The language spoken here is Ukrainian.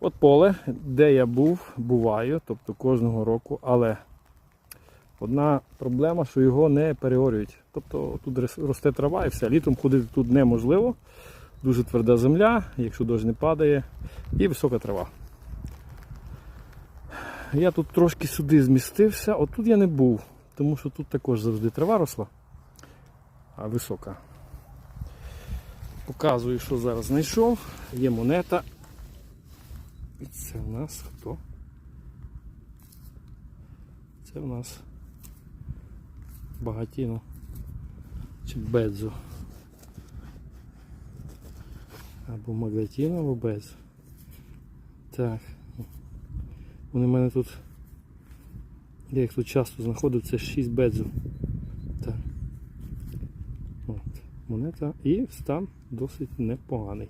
От поле, де я був, буваю, тобто кожного року, але одна проблема, що його не переорюють. Тобто тут росте трава і все. Літом ходити тут неможливо. Дуже тверда земля, якщо дощ не падає, і висока трава. Я тут трошки сюди змістився, от тут я не був, тому що тут також завжди трава росла, а висока. Показую, що зараз знайшов. Є монета. І це в нас хто? Це в нас багатіно чи Бедзо. Або Магатіно, або Бедзо. Так. Вони в мене тут. Я їх тут часто знаходив, це 6 бедзів. Так. От. Монета і стан досить непоганий.